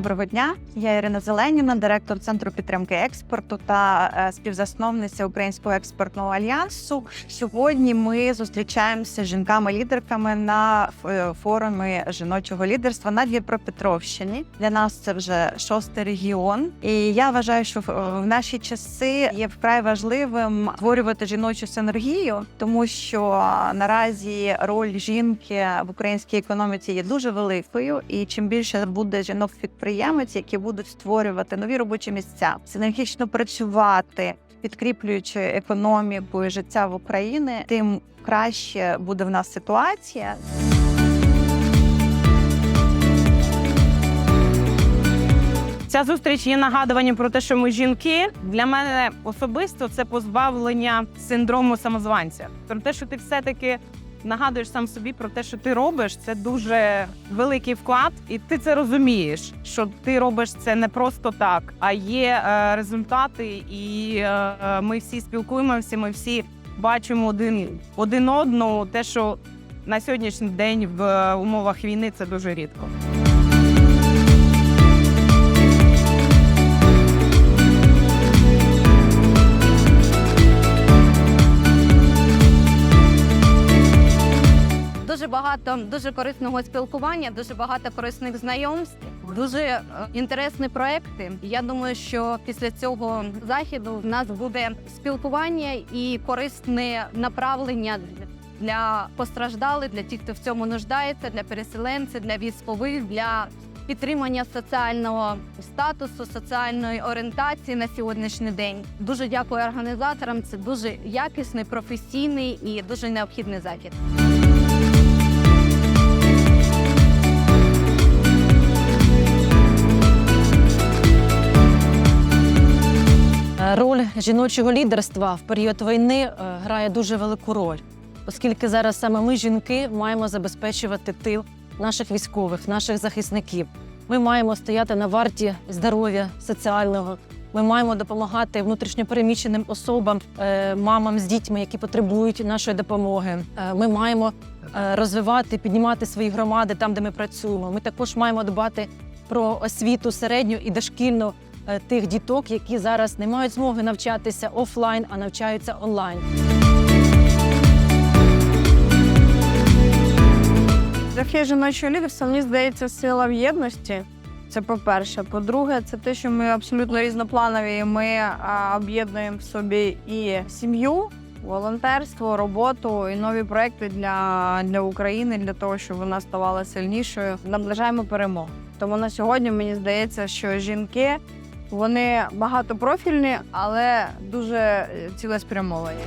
дня. Я Ірина Зеленіна, директор центру підтримки експорту та е, співзасновниця Українського експортного альянсу. Сьогодні ми зустрічаємося з жінками-лідерками на е, форумі жіночого лідерства на Дніпропетровщині. Для нас це вже шостий регіон. І я вважаю, що в, наші часи є вкрай важливим створювати жіночу синергію, тому що наразі роль жінки в українській економіці є дуже великою, і чим більше буде жінок підприємець, які будуть створювати нові робочі місця, синергічно працювати, підкріплюючи економіку і життя в Україні, тим краще буде в нас ситуація. Ця зустріч є нагадуванням про те, що ми жінки. Для мене особисто це позбавлення синдрому самозванця. Про те, що ти все-таки нагадуєш сам собі про те, що ти робиш, це дуже великий вклад, і ти це розумієш, що ти робиш це не просто так, а є е, результати, і е, ми всі спілкуємося, ми всі бачимо один, один одного. Те, що на сьогоднішній день в е, умовах війни це дуже рідко. Дуже багато дуже корисного спілкування, дуже багато корисних знайомств, дуже е, інтересні проекти. Я думаю, що після цього заходу в нас буде спілкування і корисне направлення для постраждалих, для тих, хто в цьому нуждається, для переселенців, для військових, для підтримання соціального статусу, соціальної орієнтації на сьогоднішній день. Дуже дякую організаторам. Це дуже якісний, професійний і дуже необхідний захід. Жіночого лідерства в період війни е, грає дуже велику роль, оскільки зараз саме ми, жінки, маємо забезпечувати тил наших військових, наших захисників. Ми маємо стояти на варті здоров'я соціального. Ми маємо допомагати внутрішньопереміщеним особам, е, мамам з дітьми, які потребують нашої допомоги. Е, Ми маємо розвивати, піднімати свої громади там, де ми працюємо. Ми також маємо дбати про освіту середню і дошкільну тих діток, які зараз не мають змоги навчатися офлайн, а навчаються онлайн. Шляхи жіночого лідерства, мені здається, сила в єдності. Це по-перше. По-друге, це те, що ми абсолютно різнопланові. Ми об'єднуємо в собі і сім'ю, волонтерство, роботу і нові проекти для, для України, для того, щоб вона ставала сильнішою. Наближаємо перемогу. Тому на сьогодні мені здається, що жінки вони багатопрофільні, але дуже е, цілеспрямовані.